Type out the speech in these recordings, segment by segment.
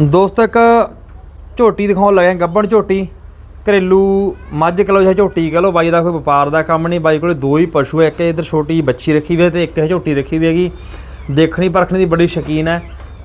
ਦੋਸਤੋ ਇੱਕ ਝੋਟੀ ਦਿਖਾਉਣ ਲੱਗਿਆ ਗੱਬਣ ਝੋਟੀ। ਘਰੇਲੂ ਮੱਝ ਕਲੋ ਜਾਂ ਝੋਟੀ ਕਹ ਲਓ, ਬਾਈ ਦਾ ਕੋਈ ਵਪਾਰ ਦਾ ਕੰਮ ਨਹੀਂ, ਬਾਈ ਕੋਲੇ ਦੋ ਹੀ ਪਸ਼ੂ ਹੈ ਇੱਕ ਇਧਰ ਛੋਟੀ ਜਿਹੀ ਬੱਚੀ ਰੱਖੀ ਹੋਈ ਹੈ ਤੇ ਇੱਕ ਝੋਟੀ ਰੱਖੀ ਹੋਈ ਹੈਗੀ। ਦੇਖਣੀ ਪਰਖਣੀ ਦੀ ਬੜੀ ਸ਼ਕੀਨ ਹੈ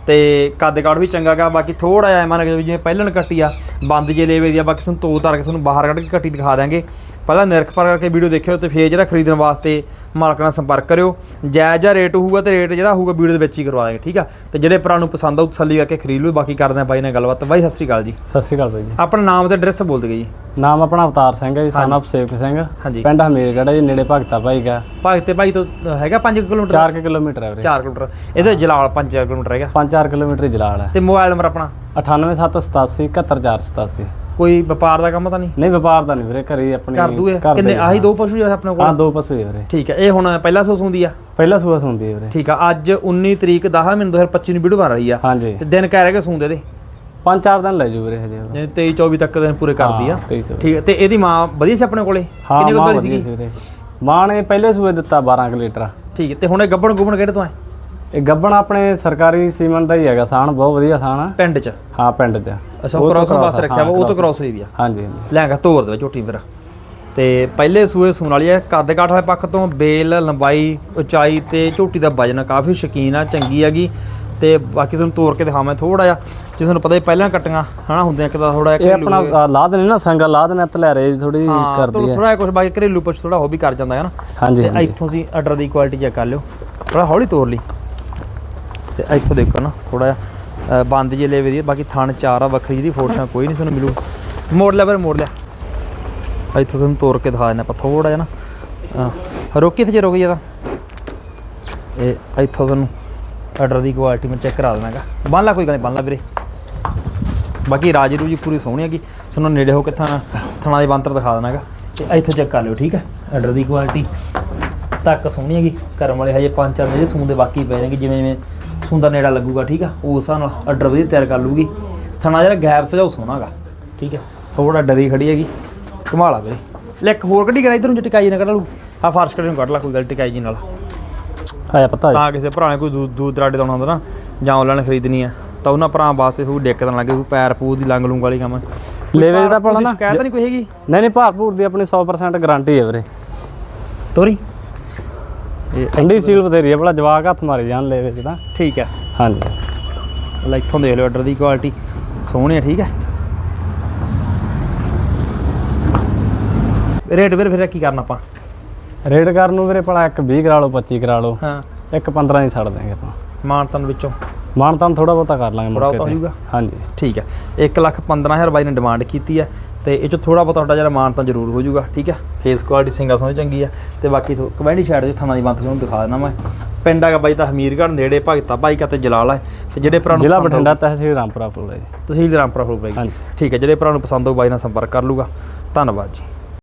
ਤੇ ਕੱਦ ਕਾਠ ਵੀ ਚੰਗਾ ਗਾ, ਬਾਕੀ ਥੋੜਾ ਜਿਹਾ ਮੰਨ ਕੇ ਜਿਵੇਂ ਪਹਿਲਣ ਕੱਟੀ ਆ, ਬੰਦ ਜੇ ਲੇਵੇ ਦੀ ਆ, ਬਾਕੀ ਸਾਨੂੰ ਤੋ ਤਰ ਕੇ ਸਾਨੂੰ ਬਾਹਰ ਕੱਢ ਕੇ ਕੱਟੀ ਦਿਖਾ ਦਾਂਗੇ ਪਹਿਲਾਂ ਨਿਰਖ ਪਰ ਕਰਕੇ ਵੀਡੀਓ ਦੇਖਿਓ ਤੇ ਫੇਰ ਜਿਹੜਾ ਖਰੀਦਣ ਵਾਸਤੇ ਮਾਲਕ ਨਾਲ ਸੰਪਰਕ ਕਰਿਓ। ਜਾਇਜ਼ ਜਿਹਾ ਰੇਟ ਹੋਊਗਾ ਤੇ ਰੇਟ ਜਿਹੜਾ ਹੋਊਗਾ ਵੀਡੀਓ ਦੇ ਵਿੱਚ ਹੀ ਕਰਵਾ ਦਾਂਗੇ ਠੀਕ ਆ? ਤੇ ਜਿਹੜੇ ਭਰਾ ਨੂੰ ਪਸੰਦ ਆਊ ਤਸੱਲੀ ਕਰਕੇ ਖਰੀਦ ਲਓ। ਬਾਕੀ ਕਰਦੇ ਆ ਬਾਈ ਨਾਲ ਗੱਲਬਾਤ। ਬਾਈ ਸਤਿ ਸ੍ਰੀ ਅਕਾਲ ਜੀ। ਸਤਿ ਸ਼੍ਰੀ ਅਕਾਲ ਬਾਈ ਜੀ। ਆਪਣਾ ਨਾਮ ਤੇ ਐਡਰੈਸ ਬੋਲ ਦਿਓ ਜੀ। ਨਾਮ ਆਪਣਾ ਅਵਤਾਰ ਸਿੰਘ ਹੈ ਜੀ ਸਨ ਆਫ ਸੇਵਕ ਸਿੰਘ। ਹਾਂਜੀ। ਪਿੰਡ ਹਮੀਰਗੜ੍ਹ ਜੀ ਨੇੜੇ ਭਗਤਾ ਭਾਈ ਦਾ ਭਾਗ ਤੇ ਭਾਈ ਤੋਂ ਹੈਗਾ 5 ਕਿਲੋਮੀਟਰ? 4 ਕਿਲੋਮੀਟਰ ਹੈ ਵੀਰੇ। 4 ਕਿਲੋਮੀਟਰ। ਇਹਦੇ ਜਲਾਲ 5 ਕਿਲੋਮੀਟਰ ਹੈਗਾ। 5-4 ਕਿਲੋਮੀਟਰ ਜਲਾਲ ਹੈ। ਤੇ ਮੋਬਾਈਲ ਨੰਬਰ ਆਪਣਾ? 98787 71487 ਕੋਈ ਵਪਾਰ ਦਾ ਕੰਮ ਤਾਂ ਨਹੀਂ? ਨਹੀਂ ਵਪਾਰ ਦਾ ਨਹੀਂ ਵੀਰੇ ਘਰੇ ਹੀ ਆਪਣੀ ਕਰ ਦੂਏ? ਘਰ ਦੇ ਕਿੰਨੇ ਆਹੀ ਦੋ ਪਸ਼ੂ ਆ ਆਪਣੇ ਕੋਲ? ਹਾਂ ਦੋ ਪਸ਼ੂ ਹੈ ਵੀਰੇ। ਠੀਕ ਹੈ ਇਹ ਹੁਣ ਪਹਿਲਾ ਸੋਸ ਹੁੰਦੀ ਆ? ਪਹਿਲਾ ਸੂਆ ਹੈ ਵੀਰੇ। ਠੀਕ ਆ ਅੱਜ 19 ਤਰੀਕ 10 ਮਹੀਨੇ 2025 ਨੂੰ ਵੀਡੀਓ ਬਣ ਰਹੀ ਆ। ਹਾਂਜੀ। ਤੇ ਦਿਨ ਕਹਿ ਰਹੇ ਕਿ ਸੂੰਦੇ ਦੇ 5-4 ਦਿਨ ਲੈ ਜੂ ਵੀਰੇ ਹਜੇ ਉਹ। ਜਿਵੇਂ 23 24 ਤੱਕ ਦਿਨ ਪੂਰੇ ਕਰਦੀ ਆ। ਹਾਂ, ਤੇਈ ਚੌਵੀ। ਠੀਕ ਹੈ ਤੇ ਇਹਦੀ ਮਾਂ ਵਧੀਆ ਸੀ ਆਪਣੇ ਕੋਲੇ? ਹਾਂ ਕਿੰਨੀ ਕੁ ਮਾਂ ਦੁੱਧ ਵਧੀਆ ਸੀਗੀ? ਵੀਰੇ। ਮਾਂ ਨੇ ਪਹਿਲੇ ਸੂਏ ਦਿੱਤਾ 12 ਕੁ ਲੀਟਰ। ਠੀਕ ਹੈ ਤੇ ਹੁਣ ਇਹ ਗੱਬਣ ਗੁੱਬਣ ਕਿਹੜੇ ਤੋਂ ਹੈ ਇਹ ਗੱਬਣ ਆਪਣੇ ਸਰਕਾਰੀ ਸੀਮਨ ਦਾ ਹੀ ਹੈਗਾ ਸਾਨ ਬਹੁਤ ਵਧੀਆ ਸਾਨ ਆ। ਪਿੰਡ 'ਚ? ਹਾਂ ਪਿੰਡ 'ਚ। ਅੱਛਾ ਉਹ ਕ੍ਰਾਸ ਆ, ਰੱਖਿਆ ਵਾ ਉਹ ਤੋਂ। ਕ੍ਰਾਸ ਹੋਈ ਵੀ ਆ। ਹਾਂਜੀ ਹਾਂਜੀ। ਲੈਂਗਾ ਤੋਰ ਦੇ ਝੋਟੀ ਫਿਰ। ਤੇ ਪਹਿਲੇ ਸੂਏ ਸੂਣ ਵਾਲੀ ਹੈ ਕੱਦ ਕਾਠ ਵਾਲੇ ਪੱਖ ਤੋਂ ਬੇਲ ਲੰਬਾਈ ਉਚਾਈ ਤੇ ਝੋਟੀ ਦਾ ਵਜਨ ਕਾਫੀ ਸ਼ਕੀਨ ਆ ਚੰਗੀ ਹੈਗੀ। ਤੇ ਬਾਕੀ ਤੁਹਾਨੂੰ ਤੋੜ ਕੇ ਦਿਖਾਵਾਂ ਥੋੜਾ ਜਿਹਾ ਜੇ ਤੁਹਾਨੂੰ ਪਤਾ ਹੀ ਪਹਿਲਾਂ ਕੱਟੀਆਂ ਹਨਾ ਹੁੰਦੇ ਇੱਕ ਤਾਂ ਥੋੜਾ ਇਹ ਆਪਣਾ ਲਾਦ ਨੇ ਨਾ ਸੰਗਾ ਲਾਦ ਨੇ ਤਲੇਰੇ ਥੋੜੀ ਕਰਦੀ ਹੈ। ਥੋੜਾ ਕੁਝ ਬਾਕੀ ਘਰੇਲੂ ਪੁੱਛ ਥੋੜਾ ਹੋ ਵੀ ਕਰ ਜਾਂਦਾ ਹੈ ਨਾ। ਹਾਂਜੀ ਇੱਥੋਂ ਸੀ ਆਰਡਰ ਦੀ ਕੁਆਲਿਟੀ ਚੈੱਕ ਕਰ ਲਿਓ। ਥੋੜਾ ਹੌਲੀ ਤੋੜ ਲਈ। ਤੇ ਇੱਥੋਂ ਦੇਖੋ ਨਾ ਥੋੜਾ ਜਿਹਾ। ਬੰਦ ਜੇ ਲੈਵੇ ਬਾਕੀ ਥਣ ਚਾਰ ਆ ਵੱਖਰੀ ਜਿਹਦੀ ਫੋਰਸਾਂ ਕੋਈ ਨਹੀਂ ਤੁਹਾਨੂੰ ਮਿਲੂ। ਮੋੜ ਲਿਆ ਫਿਰ ਮੋੜ ਲਿਆ। ਇੱਥੋਂ ਤੁਹਾਨੂੰ ਤੋੜ ਕੇ ਦਿਖਾ ਦਿੰਦੇ ਆਪਾਂ ਥੋੜਾ ਜਿਹਾ ਨਾ। ਅ, ਰੋਕੀ ਤੇ ਜੇ ਰੁਕ ਜ਼ਿਆਦਾ ਇਹ ਇੱਥੋਂ ਤੁਹਾਨੂੰ ਆਰਡਰ ਦੀ ਕੁਆਲਿਟੀ ਮੈਂ ਚੈੱਕ ਕਰਾ ਦੇਣਾਗਾ ਬੰਨ ਲਾ ਕੋਈ ਗੱਲ ਨਹੀਂ ਬੰਨ ਲਾ ਵੀਰੇ। ਬਾਕੀ ਰਾਜੀ ਰੂਜੀ ਪੂਰੀ ਸੋਹਣੀ ਹੈਗੀ ਤੁਹਾਨੂੰ ਨੇੜੇ ਹੋ ਕੇ ਥਾਂ ਥਾਣਾ ਦੇ ਬੰਤਰ ਦਿਖਾ ਦੇਣਾਗਾ ਤੇ ਇੱਥੋਂ ਚੈੱਕ ਕਰ ਲਿਓ ਠੀਕ ਹੈ? ਆਰਡਰ ਦੀ ਕੁਆਲਿਟੀ ਤੱਕ ਸੋਹਣੀ ਹੈਗੀ। ਕਰਮ ਵਾਲੇ ਹਜੇ ਪੰਜ ਚਾਰ ਜਿਹੜੇ ਸੂਨ ਦੇ ਬਾਕੀ ਪਏ ਨੇ ਜਿਵੇਂ ਜਿਵੇਂ ਦਾ ਨੇੜਾ ਲੱਗੂਗਾ ਠੀਕ ਆ? ਉਸ ਹਿਸਾਬ ਨਾਲ ਆਰਡਰ ਵਧੀਆ ਤਿਆਰ ਕਰ ਲੂਗੀ। ਥਣਾ ਜਿਹੜਾ ਗੈਪ ਸਜਾਉ ਸੋਹਣਾਗਾ ਠੀਕ ਹੈ ਥੋੜਾ ਡਰੀ ਖੜੀ ਹੈਗੀ। ਕਮਾਲਾ ਵੀਰੇ ਲੈ ਇੱਕ ਹੋਰ ਕੱਢੀ ਕਰਾ ਇਧਰ ਜੇ ਟਿਕਾਈ ਨਾ ਕੱਢ ਲੂ ਆ ਫਾਰਸ਼ ਕੱਢ ਨੂੰ ਕੱਢ ਲਾ ਕੋਈ ਗੱਲ ਟਿਕਾਈ ਜੀ ਨਾਲ। ਆਇਆ ਪਤਾ ਤਾਂ ਕਿਸੇ ਭਰਾ ਨੇ ਕੋਈ ਦੂਰ ਦੂਰ ਦਰਾਡੇ ਤੋਂ ਆਉਣਾ ਹੁੰਦਾ ਨਾ ਜਾਂ ਆਨਲਾਈਨ ਖਰੀਦਣੀ ਆ। ਤਾਂ ਉਹਨਾਂ ਭਰਾ ਵਾਸਤੇ ਕੋਈ ਦਿੱਕਤ ਨਾ ਲੱਗੇ ਕੋਈ ਪੈਰ ਪੂ ਦੀ ਲੰਗ ਲੂੰਗ ਵਾਲੀ ਕੰਮ। ਲੈਵੇ ਦਾ ਪੜਾ ਨਾ। ਸ਼ਿਕਾਇਤ ਨਹੀਂ ਕੋਈ ਹੈਗੀ? ਨਹੀਂ ਨਹੀਂ ਭਾਰਪੂਰ ਦੀ ਆਪਣੀ 100% ਗਾਰੰਟੀ ਹੈ ਵੀਰੇ। ਤੋਰੀ। ਇਹ ਠੰਡੀ ਸੀਲ ਬਥੇਰੀ ਹੈ ਬੜਾ ਜਵਾਕ ਹੱਥ ਮਾਰੀ ਜਾਣ ਲੈਵੇ ਚ ਤਾਂ। ਠੀਕ ਹੈ। ਹਾਂਜੀ। ਲੈ ਇੱਥੋਂ ਦੇਖ ਲਿਓ ਆਰਡਰ ਦੀ ਕੁਆਲਿਟੀ ਸੋਹਣੀ ਹੈ ਠੀਕ ਹੈ। ਰੇਟ ਵੀਰ ਫਿਰ ਕੀ ਕਰਨਾ ਆਪਾਂ? ਰੇਡ ਕਰਨ ਨੂੰ ਵੀਰੇ ਭਲਾ ਇੱਕ 20 ਕਰਾ ਲਓ 25 ਕਰਾ ਲਓ। ਹਾਂ। ਇੱਕ 15 ਹੀ ਛੱਡ ਦਾਂਗੇ ਆਪਾਂ। ਮਾਨਤਨ ਵਿੱਚੋਂ। ਮਾਨ ਤਾਂ ਥੋੜਾ ਬਹੁਤਾ ਕਰ ਲਾਂਗੇ ਮੌਕੇ ਬਹੁਤਾ। ਹੋਊਗਾ? ਹਾਂਜੀ। ਠੀਕ ਹੈ। 1 ਲੱਖ 15000 ਬਾਈ ਨੇ ਡਿਮਾਂਡ ਕੀਤੀ ਹੈ। ਤੇ ਇਹ ਚ ਥੋੜਾ ਬਹੁਤਾ ਤੁਹਾਡਾ ਜਿਹੜਾ ਮਾਨ ਤਾਂ ਜ਼ਰੂਰ ਹੋ ਜਾਊਗਾ ਠੀਕ ਹੈ ਫੇਸ ਕੁਆਲਿਟੀ ਸਿੰਗਾ ਸੋਹਣੀ ਚੰਗੀ ਹੈ ਤੇ ਬਾਕੀ ਤੋਂ ਕਮੈਂਡੀ ਸਾਈਡ ਦੇ ਥਾਣਾ ਦੀ ਬੰਤ ਤੁਹਾਨੂੰ ਦਿਖਾ ਦੇਣਾ ਮੈਂ। ਪਿੰਡ ਹੈਗਾ ਬਾਈ ਤਾਂ ਹਮੀਰਗੜ੍ਹ ਨੇੜੇ ਭਗਤਾ ਭਾਈ ਕਾ ਤੇ ਜਲਾਲ ਹੈ। ਤੇ ਜਿਹੜੇ ਭਰਾ ਨੂੰ ਜ਼ਿਲ੍ਹਾ ਬਠਿੰਡਾ ਤਹਿਸੀਲ ਰਾਮਪੁਰਾ ਪੁਲ ਹੈ ਤਹਿਸੀਲ ਰਾਮਪੁਰਾ ਹੋ ਬਾਈ ਹਾਂਜੀ। ਠੀਕ ਹੈ ਜਿਹੜੇ ਭਰਾ ਨੂੰ ਪਸੰਦ ਹੋ ਬਾਈ ਨਾਲ ਸੰਪਰਕ ਕਰ ਲੂਗਾ ਧੰਨਵਾਦ ਜੀ।